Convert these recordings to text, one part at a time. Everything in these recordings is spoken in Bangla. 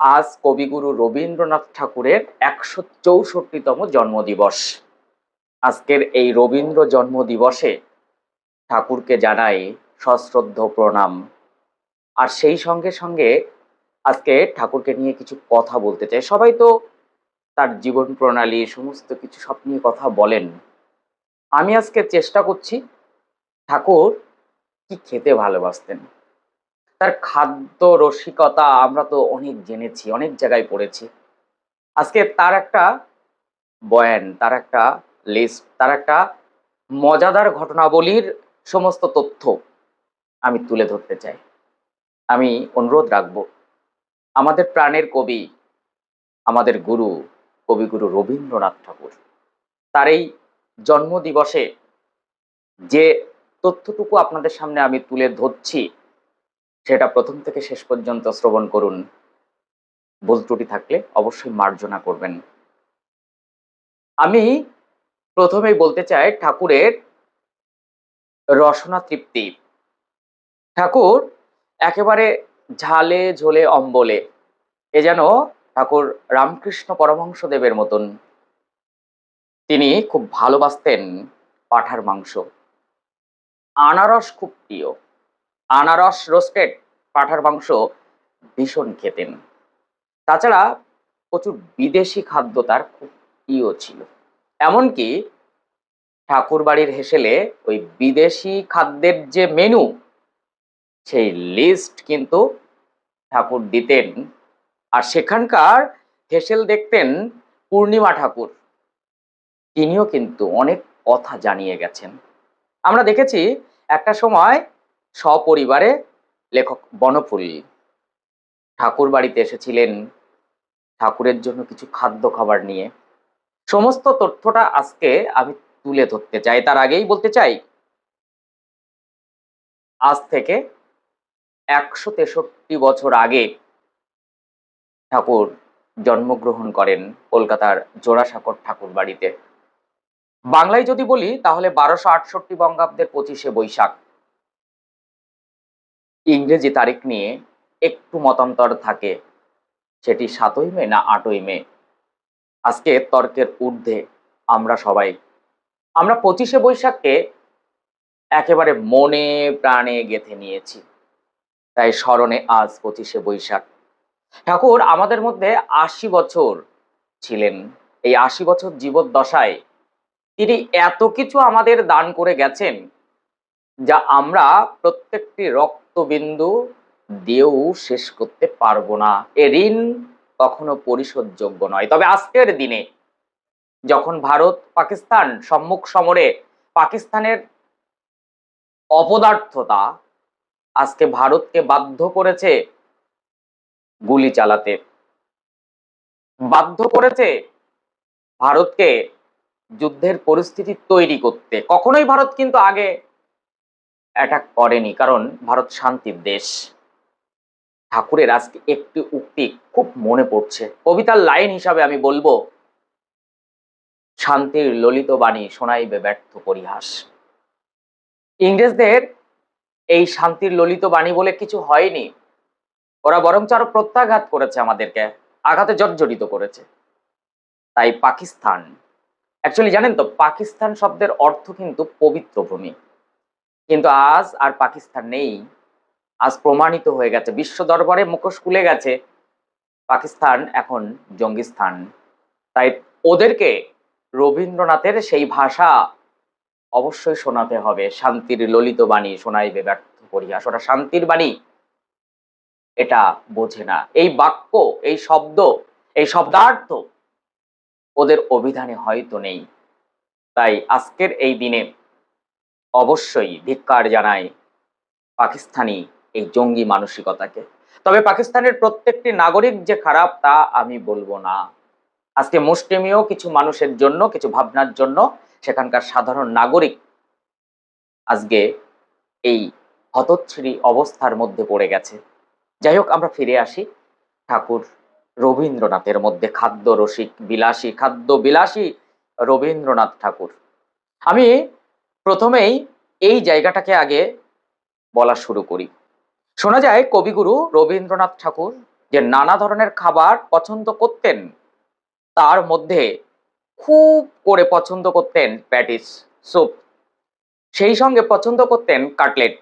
আজ কবিগুরু রবীন্দ্রনাথ ঠাকুরের একশো চৌষট্টিতম জন্মদিবস। আজকের এই রবীন্দ্র জন্মদিবসে ঠাকুরকে জানাই সশ্রদ্ধ প্রণাম। আর সেই সঙ্গে সঙ্গে আজকে ঠাকুরকে নিয়ে কিছু কথা বলতে চাই। সবাই তো তার জীবন প্রণালী, সমস্ত কিছু সব নিয়ে কথা বলেন। আমি আজকে চেষ্টা করছি ঠাকুর কি খেতে ভালোবাসতেন। তার খাদ্য রসিকতা আমরা তো অনেক জেনেছি, অনেক জায়গায় পড়েছি। আজকে তার একটা বয়ান, তার একটা লিস্ট তার একটা মজাদার ঘটনাবলীর সমস্ত তথ্য আমি তুলে ধরতে চাই। আমি অনুরোধ রাখব, আমাদের প্রাণের কবি, আমাদের গুরু, কবিগুরু রবীন্দ্রনাথ ঠাকুর, তার এই জন্মদিবসে যে তথ্যটুকু আপনাদের সামনে আমি তুলে ধরছি সেটা প্রথম থেকে শেষ পর্যন্ত শ্রবণ করুন। ভুল ত্রুটি থাকলে অবশ্যই মার্জনা করবেন। আমি প্রথমেই বলতে চাই, ঠাকুরের রসনা তৃপ্তি। ঠাকুর একেবারে ঝালে ঝোলে অম্বলে, এ যেন ঠাকুর রামকৃষ্ণ পরমহংস দেবের মতন। তিনি খুব ভালোবাসতেন পাঠার মাংস। আনারস খুব প্রিয়। আনারস রোস্টেড পাঠার মাংস ভীষণ খেতেন। তাছাড়া প্রচুর বিদেশি খাদ্য তার খুব প্রিয় ছিল। এমনকি ঠাকুর বাড়ির হেসেলে ওই বিদেশি খাদ্যের যে মেনু সেই লিস্ট কিন্তু ঠাকুর দিতেন। আর সেখানকার হেসেল দেখতেন পূর্ণিমা ঠাকুর। তিনিও কিন্তু অনেক কথা জানিয়ে গেছেন। আমরা দেখেছি একটা সময় সপরিবারে লেখক বনফুল ঠাকুর বাড়িতে এসেছিলেন। ঠাকুরের জন্য কিছু খাদ্য খাবার নিয়ে। সমস্ত তথ্যটা আজকে আমি তুলে ধরতে চাই। তার আগেই বলতে চাই, আজ থেকে একশো তেষট্টি বছর আগে ঠাকুর জন্মগ্রহণ করেন কলকাতার জোড়াসাঁকর ঠাকুর বাড়িতে। বাংলায় যদি বলি, তাহলে বারোশো আটষট্টি বঙ্গাব্দের পঁচিশে বৈশাখ। ইংরেজি তারিখ নিয়ে একটু মতান্তর থাকে, সেটি সাতই মে না আটই মে। আজকে তর্কের ঊর্ধ্বে আমরা সবাই। আমরা পঁচিশে বৈশাখকে একেবারে মনে প্রাণে গেঁথে নিয়েছি। তাই স্মরণে আজ পঁচিশে বৈশাখ। ঠাকুর, আমাদের মধ্যে আশি বছর ছিলেন। এই আশি বছর জীবদ্দশায় তিনি এত কিছু আমাদের দান করে গেছেন, যা আমরা প্রত্যেকটি রক্তবিন্দু দিয়েও শেষ করতে পারব না। এ ঋণ কখনো পরিশোধযোগ্য নয়। তবে আজকের দিনে যখন ভারত, পাকিস্তান সম্মুখ সমরে পাকিস্তানের অপদার্থতা আজকে ভারতকে বাধ্য করেছে গুলি চালাতে। বাধ্য করেছে ভারতকে যুদ্ধের পরিস্থিতি তৈরি করতে। কখনোই ভারত কিন্তু আগে অ্যাটাক করেনি, কারণ ভারত শান্তির দেশ। ঠাকুরের আজকে একটি উক্তি খুব মনে পড়ছে। কবিতার লাইন হিসাবে আমি বলব, শান্তির ললিত বাণী শোনাইবে ব্যর্থ পরিহাস। ইংরেজদের এই শান্তির ললিত বাণী বলে কিছু হয়নি। ওরা বরঞ্চ আরও প্রত্যাঘাত করেছে আমাদেরকে, আঘাতে জর্জরিত করেছে। তাই পাকিস্তান অ্যাকচুয়ালি জানেন তো, পাকিস্তান শব্দের অর্থ কিন্তু পবিত্র ভূমি। কিন্তু আজ আর পাকিস্তান নেই। আজ প্রমাণিত হয়ে গেছে, বিশ্ব দরবারে মুখোশ খুলে গেছে, পাকিস্তান এখন জঙ্গিস্তান। তাই ওদেরকে রবীন্দ্রনাথের সেই ভাষা অবশ্যই শোনাতে হবে। শান্তির ললিত বাণী শোনাইবে ব্যর্থ পরিহাস। ওরা শান্তির বাণী, এটা বোঝে না। এই বাক্য, এই শব্দ, এই শব্দার্থ ওদের অভিধানে হয়তো নেই। তাই আজকের এই দিনে অবশ্যই ধিক্কার জানায় পাকিস্তানি এই জঙ্গি মানসিকতাকে। তবে পাকিস্তানের প্রত্যেকটি নাগরিক যে খারাপ, তা আমি বলব না। আজকে মুসলিমীয় কিছু মানুষের জন্য, কিছু ভাবনার জন্য সেখানকার সাধারণ নাগরিক আজকে এই হতচ্ছিরি অবস্থার মধ্যে পড়ে গেছে। যাই হোক, আমরা ফিরে আসি ঠাকুর রবীন্দ্রনাথের মধ্যে। খাদ্য রসিক বিলাসী, খাদ্য বিলাসী রবীন্দ্রনাথ ঠাকুর। আমি প্রথমেই এই জায়গাটাকে আগে বলা শুরু করি। শোনা যায় কবিগুরু রবীন্দ্রনাথ ঠাকুর যে নানা ধরনের খাবার পছন্দ করতেন, তার মধ্যে খুব করে পছন্দ করতেন প্যাটিস, স্যুপ, সেই সঙ্গে পছন্দ করতেন কাটলেট,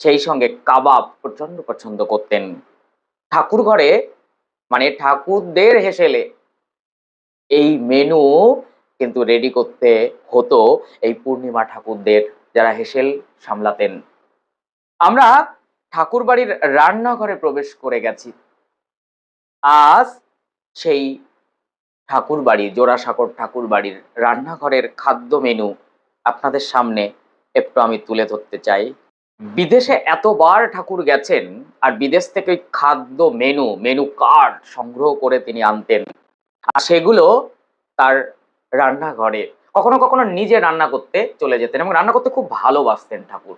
সেই সঙ্গে কাবাব প্রচণ্ড পছন্দ করতেন। ঠাকুর ঘরে মানে ঠাকুরদের হেসেলে এই মেনু কিন্তু রেডি করতে হতো এই পূর্ণিমা ঠাকুরদের যারা হেসেল সামলাতেন। আমরা ঠাকুর বাড়ির রান্নাঘরে প্রবেশ করে গেছি। আজ সেই ঠাকুর বাড়ি জোড়াসাঁকর ঠাকুর বাড়ির রান্নাঘরের খাদ্য মেনু আপনাদের সামনে একটু আমি তুলে ধরতে চাই। বিদেশে এতবার ঠাকুর গেছেন আর বিদেশ থেকে খাদ্য মেনু মেনু কার্ড সংগ্রহ করে তিনি আনতেন। আর সেগুলো তার রান্নাঘরে। কখনো কখনো নিজে রান্না করতে চলে যেতেন এবং রান্না করতে খুব ভালোবাসতেন ঠাকুর।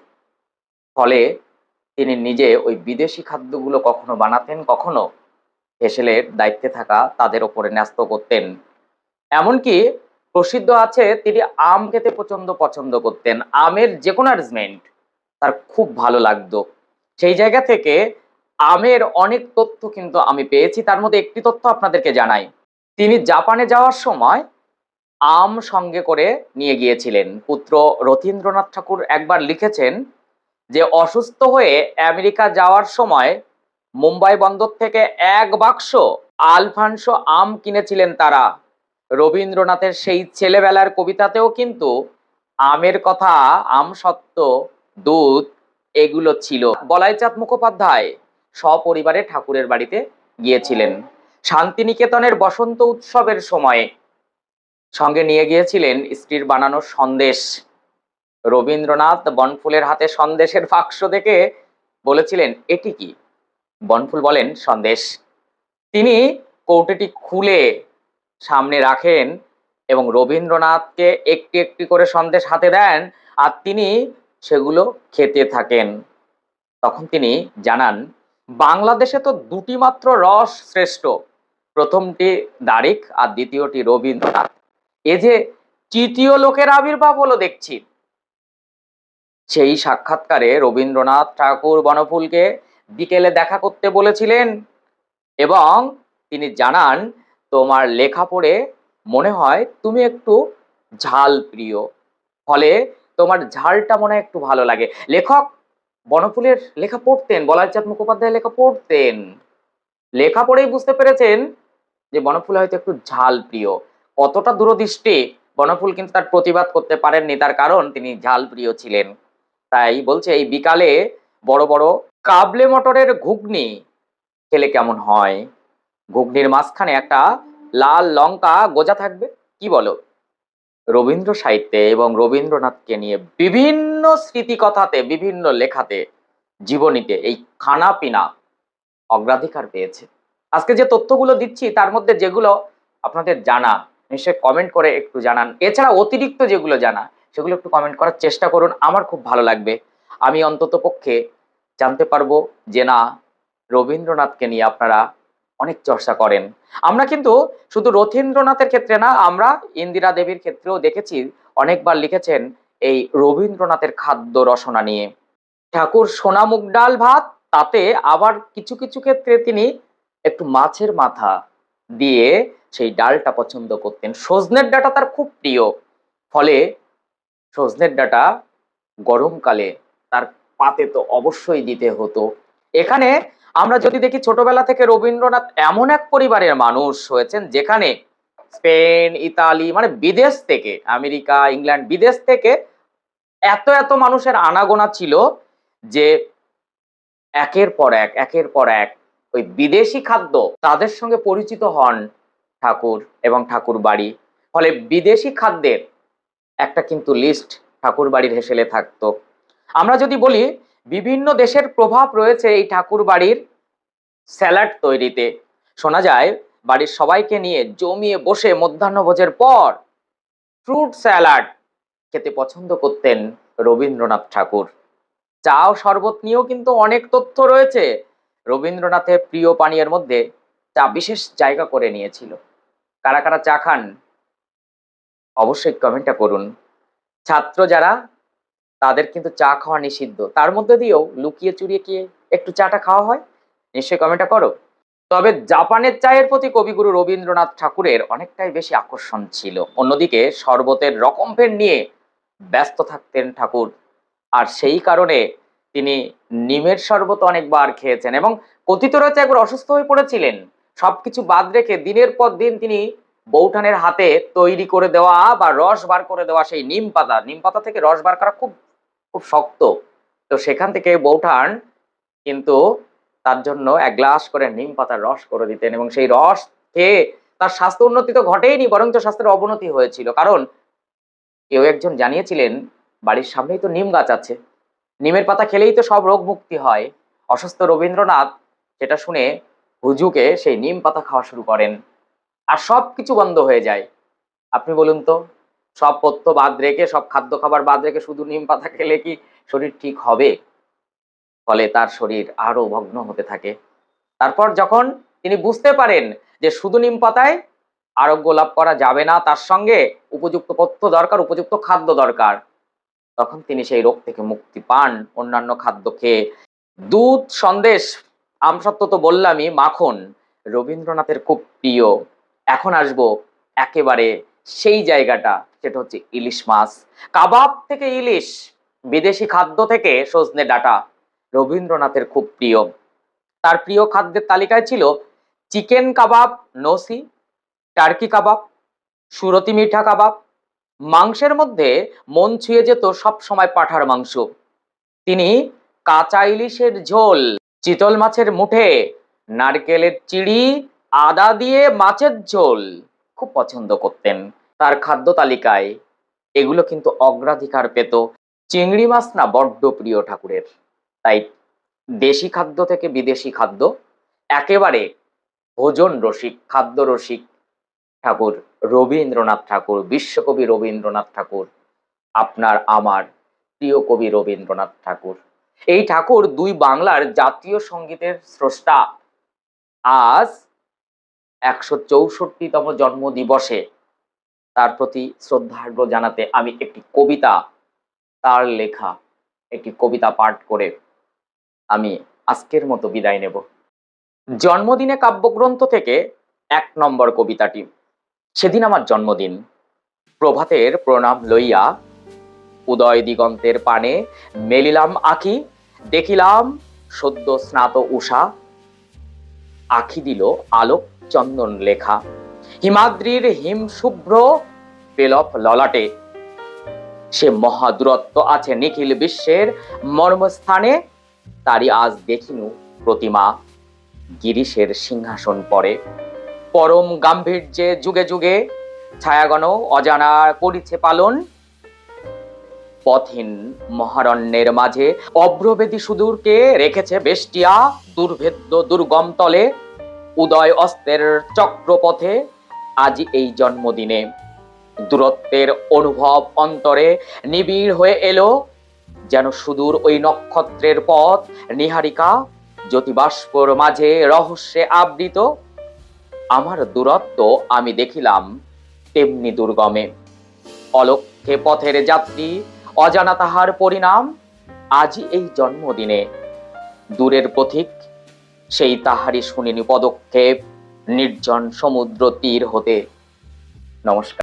ফলে তিনি নিজে ওই বিদেশি খাদ্যগুলো কখনো বানাতেন, কখনো হেসেলের দায়িত্বে থাকা তাদের ওপরে ন্যস্ত করতেন। এমনকি প্রসিদ্ধ আছে, তিনি আম খেতে প্রচণ্ড পছন্দ করতেন। আমের যে কোনো অ্যারেঞ্জমেন্ট তার খুব ভালো লাগতো। সেই জায়গা থেকে আমের অনেক তথ্য কিন্তু আমি পেয়েছি। তার মধ্যে একটি তথ্য আপনাদেরকে জানাই। তিনি জাপানে যাওয়ার সময় আম সঙ্গে করে নিয়ে গিয়েছিলেন। পুত্র রথীন্দ্রনাথ ঠাকুর একবার লিখেছেন যে, অসুস্থ হয়ে আমেরিকা যাওয়ার সময় মুম্বাই বন্দর থেকে এক বাক্স আলফানসো আম কিনেছিলেন তারা। রবীন্দ্রনাথের সেই ছেলেবেলার কবিতাতেও কিন্তু আমের কথা, আম সত্য, দুধ এগুলো ছিল। বলাইচাঁদ মুখোপাধ্যায় সপরিবারে ঠাকুরের বাড়িতে গিয়েছিলেন। শান্তিনিকেতনের বসন্ত উৎসবের সময়ে সঙ্গে নিয়ে গিয়েছিলেন স্ত্রীর বানানো সন্দেশ। রবীন্দ্রনাথ বনফুলের হাতে সন্দেশের বাক্স দেখে বলেছিলেন, এটি কি? বনফুল বলেন, সন্দেশ। তিনি কৌটোটি খুলে সামনে রাখেন এবং রবীন্দ্রনাথকে একটি একটি করে সন্দেশ হাতে দেন আর তিনি সেগুলো খেতে থাকেন। তখন তিনি জানান, বাংলাদেশে তো দুটি মাত্র রস শ্রেষ্ঠ। প্রথমটি দারিক আর দ্বিতীয়টি রবীন্দ্রনাথ। এ যে তৃতীয় লোকের আবির্ভাব হলো দেখছি। সেই সাক্ষাৎকারে রবীন্দ্রনাথ ঠাকুর বনফুলকে বিকেলে দেখা করতে বলেছিলেন এবং তিনি জানান, তোমার লেখা পড়ে মনে হয় তুমি একটু ঝাল প্রিয়। ফলে তোমার ঝালটা মনে হয় একটু ভালো লাগে। লেখক বনফুলের লেখা পড়তেন, বলাইচাঁদ মুখোপাধ্যায় লেখা পড়তেন। লেখা পড়েই বুঝতে পেরেছেন যে বনফুল হয়তো একটু ঝাল প্রিয়। কতটা দূরদৃষ্টি বনফুল কিন্তু তার প্রতিবাদ করতে পারেননি, তার কারণ তিনি ঝাল প্রিয় ছিলেন। তাই বলছে, এই বিকালে বড় বড় কাবলে মটরের ঘুগনি খেলে কেমন হয়? ঘুগনির মাঝখানে একটা লাল লঙ্কা গোজা থাকবে, কি বলো? রবীন্দ্র সাহিত্যে এবং রবীন্দ্রনাথকে নিয়ে বিভিন্ন স্মৃতিকথাতে, বিভিন্ন লেখাতে জীবনীতে এই খানা পিনা অগ্রাধিকার পেয়েছে। আজকে যে তথ্যগুলো দিচ্ছি, তার মধ্যে যেগুলো আপনাদের জানা নিশ্চয়ই কমেন্ট করে একটু জানান। এছাড়া অতিরিক্ত যেগুলো জানা, সেগুলো একটু কমেন্ট করার চেষ্টা করুন। আমার খুব ভালো লাগবে। আমি অন্তত পক্ষে জানতে পারব যে না, রবীন্দ্রনাথকে নিয়ে আপনারা অনেক চর্চা করেন। আমরা কিন্তু শুধু রথীন্দ্রনাথের ক্ষেত্রে না, আমরা ইন্দিরা দেবীর ক্ষেত্রেও দেখেছি, অনেকবার লিখেছেন এই রবীন্দ্রনাথের খাদ্য রসনা নিয়ে। ঠাকুর সোনা মুগ ডাল ভাত, তাতে আবার কিছু কিছু ক্ষেত্রে তিনি একটু মাছের মাথা দিয়ে সেই ডালটা পছন্দ করতেন। সজনের ডাটা তার খুব প্রিয়। ফলে সজনের ডাটা গরমকালে তার পাতে তো অবশ্যই দিতে হতো। এখানে আমরা যদি দেখি ছোটবেলা থেকে রবীন্দ্রনাথ এমন এক পরিবারের মানুষ হয়েছেন যেখানে স্পেন, ইতালি মানে বিদেশ থেকে, আমেরিকা, ইংল্যান্ড, বিদেশ থেকে এত এত মানুষের আনাগোনা ছিল যে একের পর এক, একের পর এক ওই বিদেশি খাদ্য তাদের সঙ্গে পরিচিত হন ঠাকুর এবং ঠাকুর বাড়ি। ফলে বিদেশি খাদ্যের একটা কিন্তু লিস্ট ঠাকুর বাড়ির হেসেলে থাকতো। আমরা যদি বলি, বিভিন্ন দেশের প্রভাব রয়েছে এই ঠাকুর বাড়ির স্যালাড তৈরিতে। শোনা যায়, বাড়ির সবাইকে নিয়ে জমিয়ে বসে মধ্যাহ্নভোজের পর ফ্রুট স্যালাড খেতে পছন্দ করতেন রবীন্দ্রনাথ ঠাকুর। চা ও শরবত নিয়েও কিন্তু অনেক তথ্য রয়েছে। রবীন্দ্রনাথের প্রিয় পানীয়ের মধ্যে চা বিশেষ জায়গা করে নিয়েছিল। কারা কারা চা খান, অবশ্যই কমেন্টটা করুন। ছাত্র যারা, তাদের কিন্তু চা খাওয়া নিষিদ্ধ। তার মধ্যে দিয়েও লুকিয়ে চুরিয়ে কি একটু চাটা খাওয়া হয়? নিশ্চয়ই কমেন্টটা করো। তবে জাপানের চায়ের প্রতি কবিগুরু রবীন্দ্রনাথ ঠাকুরের অনেকটাই বেশি আকর্ষণ ছিল। অন্যদিকে শরবতের রকমফের নিয়ে ব্যস্ত থাকতেন ঠাকুর। আর সেই কারণে তিনি নিমের শরবত অনেকবার খেয়েছেন এবং কথিত রয়েছে একবার অসুস্থ হয়ে পড়েছিলেন সবকিছু বাদ রেখে দিনের পর দিন তিনি বৌঠানের হাতে তৈরি করে দেওয়া বা রস বার করে দেওয়া সেই নিম পাতা। নিম পাতা থেকে রস বার করা খুব খুব শক্ত। তো সেখান থেকে বৌঠান কিন্তু তার জন্য এক গ্লাস করে নিম পাতার রস করে দিতেন এবং সেই রস খেয়ে তার স্বাস্থ্য উন্নতি তো ঘটেইনি, বরঞ্চ স্বাস্থ্যের অবনতি হয়েছিল। কারণ কেউ একজন জানিয়েছিলেন, বাড়ির সামনেই তো নিম গাছ আছে। নিমের পাতা খেলেই তো সব রোগ মুক্তি হয়। অসুস্থ রবীন্দ্রনাথ সেটা শুনে হুজুকে সেই নিম পাতা খাওয়া শুরু করেন আর সব কিছু বন্ধ হয়ে যায়। আপনি বলুন তো, সব পথ্য বাদ রেখে, সব খাদ্য খাবার বাদ রেখে শুধু নিম পাতা খেলে কি শরীর ঠিক হবে? ফলে তার শরীর আরও ভগ্ন হতে থাকে। তারপর যখন তিনি বুঝতে পারেন যে শুধু নিম পাতায় আরোগ্য লাভ করা যাবে না, তার সঙ্গে উপযুক্ত পথ্য দরকার, উপযুক্ত খাদ্য দরকার, তখন তিনি সেই রোগ থেকে মুক্তি পান। অন্যান্য খাদ্য খেয়ে দুধ সন্দেশ আমসত্ব তো বললামই, মাখন রবীন্দ্রনাথের খুব প্রিয়। এখন আসব একেবারে সেই জায়গাটা, সেটা হচ্ছে ইলিশ মাছ। কাবাব থেকে ইলিশ, বিদেশি খাদ্য থেকে সজনে ডাটা রবীন্দ্রনাথের খুব প্রিয়। তার প্রিয় খাদ্যের তালিকায় ছিল চিকেন কাবাব, নসি, টার্কি কাবাব, সুরতি মিঠা কাবাব। মাংসের মধ্যে মন ছুঁয়ে যেত সব সময় পাঠার মাংস। তিনি কাঁচা ইলিশের ঝোল। চিতল মাছের মুঠে, নারকেলের চিড়ি, আদা দিয়ে মাছের ঝোল। খুব পছন্দ করতেন তার খাদ্য তালিকায়। এগুলো কিন্তু অগ্রাধিকার পেত। চিংড়ি মাছ না বড্ড প্রিয় ঠাকুরের। তাই দেশি খাদ্য থেকে বিদেশি খাদ্য, একেবারে ভোজন রসিক, খাদ্য রসিক ঠাকুর, রবীন্দ্রনাথ ঠাকুর, বিশ্বকবি রবীন্দ্রনাথ ঠাকুর, আপনার আমার প্রিয় কবি রবীন্দ্রনাথ ঠাকুর। এই ঠাকুর দুই বাংলার জাতীয় সঙ্গীতের স্রষ্টা। আজ একশো চৌষট্টিতম জন্ম দিবসে তার প্রতি শ্রদ্ধার্ঘ্য জানাতে আমি একটি কবিতা, তার লেখা, একটি কবিতা পাঠ করে আমি আজকের মতো বিদায় নেব। জন্মদিনে কাব্যগ্রন্থ থেকে এক নম্বর কবিতাটি, সেদিন আমার জন্মদিন। প্রভাতের প্রণাম লইয়া উদয় দিগন্তের পানে মেলিলাম আখি, দেখিলাম সদ্য স্নাত উষা। আখি দিল আলোক চন্দন লেখা। হিমাদ্রির হিম শুভ্র পেলপ ললাটে। সে মহাদূরত্ব আছে নিখিল বিশ্বের মর্মস্থানে, তারই আজ দেখিনু প্রতিমা গিরিশের সিংহাসন পরে। পরম গাম্ভীর্যে যুগে যুগে ছায়াগণ অজানা করিছে পালন পথহীন মহারণ্যের মাঝে অব্রবেদী সুদূরকে রেখেছে বেষ্টিয়া, দুর্ভেদ্য দুর্গম তলে, উদয় অস্তের চক্রপথে আজ এই জন্মদিনে। দূরত্বের অনুভব অন্তরে নিবিড় হয়ে এলো যেন সুদূর ওই নক্ষত্রের পথ। নিহারিকা, জ্যোতিবাষ্পর মাঝে রহস্যে আবৃত, আমার দূরত্ব আমি দেখিলাম তেমনি দুর্গমে। অলক্ষে পথের যাত্রী অজানা তাহার পরিণাম আজি এই জন্মদিনে। দূরের পথিক, সেই তাহারই শুনিনি পদক্ষেপ, নির্জন সমুদ্র তীর হতে। নমস্কার।